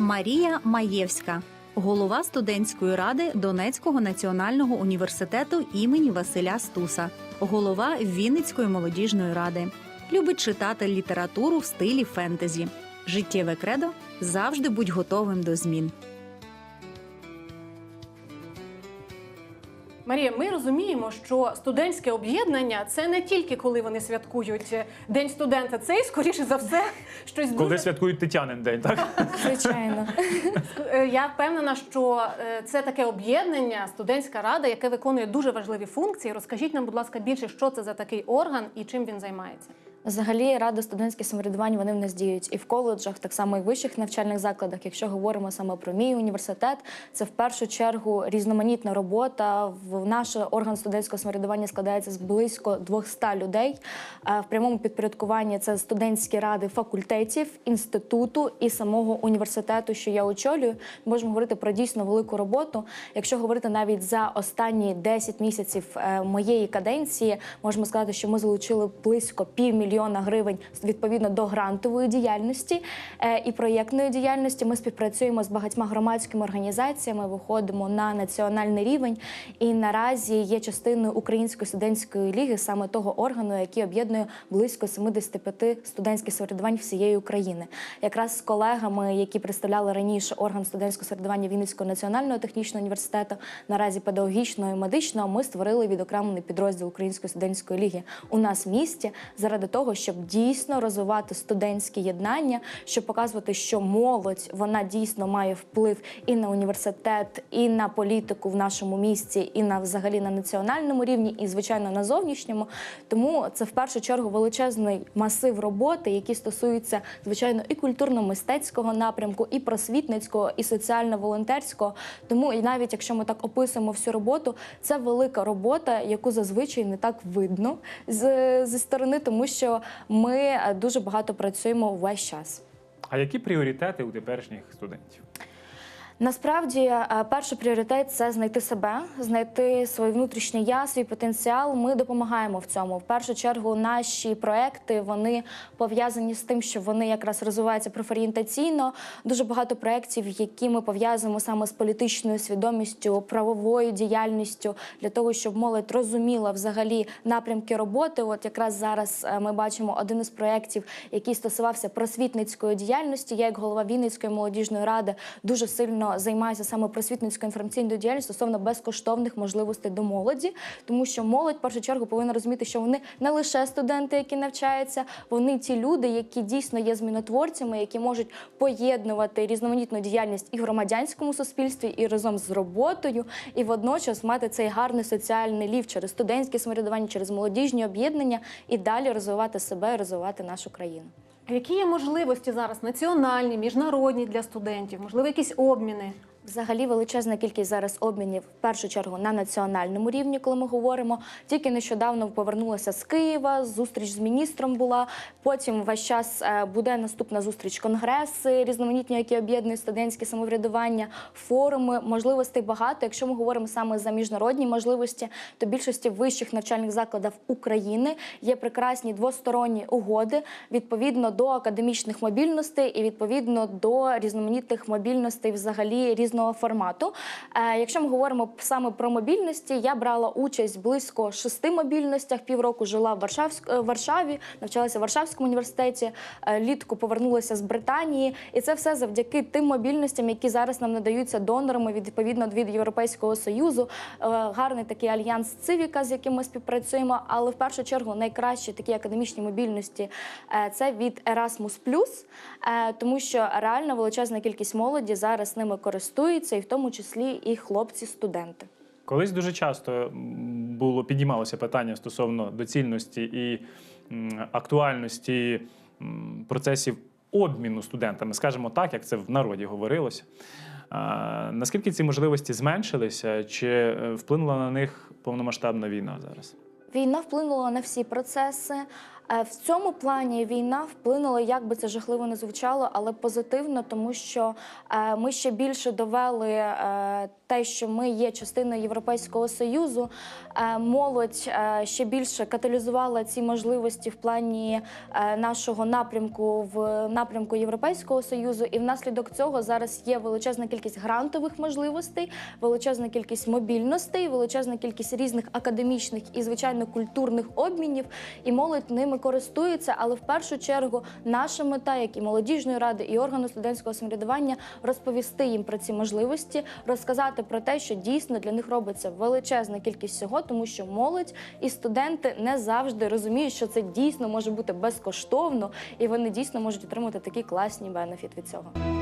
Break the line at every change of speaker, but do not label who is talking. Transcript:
Марія Маєвська, голова студентської ради Донецького національного університету імені Василя Стуса, голова Вінницької молодіжної ради. Любить читати літературу в стилі фентезі. Життєве кредо завжди будь готовим до змін.
Марія, ми розуміємо, що студентське об'єднання це не тільки коли вони святкують День студента, це і скоріше за все щось
Коли
дуже
святкують Тетянин день, так?
Звичайно.
Е, Я впевнена, що е, це таке об'єднання, студентська рада, яке виконує дуже важливі функції. Розкажіть нам, будь ласка, більше, що це за такий орган і чим він займається.
Взагалі, ради студентське самоврядування вони в нас діють і в коледжах, так само і в вищих навчальних закладах. Якщо говоримо саме про мій університет, це в першу чергу різноманітна робота. В наш орган студентського самоврядування складається з близько 200 людей. Е, В прямому підпорядкуванні це студентські ради факультетів, інституту і самого університету, що я очолюю. Можемо говорити про дійсно велику роботу. Якщо говорити навіть за останні 10 місяців е, моєї каденції, можемо сказати, що ми залучили близько півмільйона гривень відповідно до грантової діяльності е, і проєктної діяльності. Ми співпрацюємо з багатьма громадськими організаціями, виходимо на національний рівень. І наразі є частиною Української студентської ліги, саме того органу, який об'єднує близько 75 студентських самоврядувань всієї України. Якраз з колегами, які представляли раніше орган студентського самоврядування Вінницького національного технічного університету, наразі педагогічного і медичного, ми створили відокремлений підрозділ Української студентської ліги у нас в місті заради того, щоб дійсно розвивати студентське єднання, щоб показувати, що молодь вона дійсно має вплив і на університет, і на політику в нашому місті, і на взагалі на національному рівні, і звичайно на зовнішньому. Тому це в першу чергу величезний масив роботи, який стосується звичайно і культурно-мистецького напрямку, і просвітницького, і соціально-волонтерського. Тому і навіть якщо ми так описуємо всю роботу, це велика робота, яку зазвичай не так видно з, зі сторони, тому що ми е, дуже багато працюємо весь час.
А які пріоритети у теперішніх студентів?
Насправді, е, перший пріоритет це знайти себе, знайти своє внутрішнє я, свій потенціал. Ми допомагаємо в цьому. В першу чергу, наші проекти вони пов'язані з тим, що вони якраз розвиваються профорієнтаційно. Дуже багато проєктів, які ми пов'язуємо саме з політичною свідомістю, правовою діяльністю для того, щоб молодь розуміла взагалі напрямки роботи. От якраз зараз е, ми бачимо один із проєктів, який стосувався просвітницької діяльності. Я, як голова Вінницької молодіжної ради, дуже сильно займаюся саме просвітницькою інформаційною діяльністю стосовно безкоштовних можливостей до молоді, тому що молодь в першу чергу повинна розуміти, що вони не лише студенти, які навчаються, вони ті люди, які дійсно є змінотворцями, які можуть поєднувати різноманітну діяльність і в громадянському суспільстві, і разом з роботою, і водночас мати цей гарний соціальний лів через студентське самоврядування, через молодіжні об'єднання і далі розвивати себе, розвивати нашу країну.
Які є можливості зараз національні, міжнародні для студентів? Можливо, якісь обміни?
Взагалі величезна кількість зараз обмінів в першу чергу на національному рівні, коли ми говоримо. Тільки нещодавно повернулася з Києва. Зустріч з міністром була. Потім весь час е, буде наступна зустріч конгреси, різноманітні, які об'єднують студентське самоврядування, форуми. Можливостей багато. Якщо ми говоримо саме за міжнародні можливості, то більшості вищих навчальних закладів України є прекрасні двосторонні угоди відповідно до академічних мобільностей і відповідно до різноманітних мобільностей взагалі різного формату. Е, якщо ми говоримо саме про мобільності, я брала участь близько шести мобільностях. Півроку жила в е, Варшаві, навчалася в Варшавському університеті. е, Літку повернулася з Британії, і це все завдяки тим мобільностям, які зараз нам надаються донорами відповідно від Європейського союзу. Гарний такий альянс Цивіка, з яким ми співпрацюємо. Але в першу чергу найкращі такі академічні мобільності це від Erasmus+, тому що реально величезна кількість молоді зараз ними користується, і в тому числі і хлопці-студенти.
Колись дуже часто було піднімалося питання стосовно доцільності і актуальності процесів обміну студентами, скажімо так, як це в народі говорилося. А, наскільки ці можливості зменшилися, чи е, вплинула на них повномасштабна війна зараз?
Війна вплинула на всі процеси. Е, В цьому плані війна вплинула, як би це жахливо не звучало, але позитивно, тому що е, ми ще більше довели е, те, що ми є частиною Європейського союзу. Молодь ще більше каталізувала ці можливості в плані нашого напрямку в напрямку Європейського союзу, і внаслідок цього зараз є величезна кількість грантових можливостей, величезна кількість мобільностей, величезна кількість різних академічних і звичайно культурних обмінів, і молодь ними користується. Але в першу чергу наша мета, як і молодіжної ради, і органу студентського самоврядування, розповісти їм про ці можливості, розказати про те, що дійсно для них робиться величезна кількість всього, тому що молодь і студенти не завжди розуміють, що це дійсно може бути безкоштовно, і вони дійсно можуть отримати такі класні бенефіт від цього.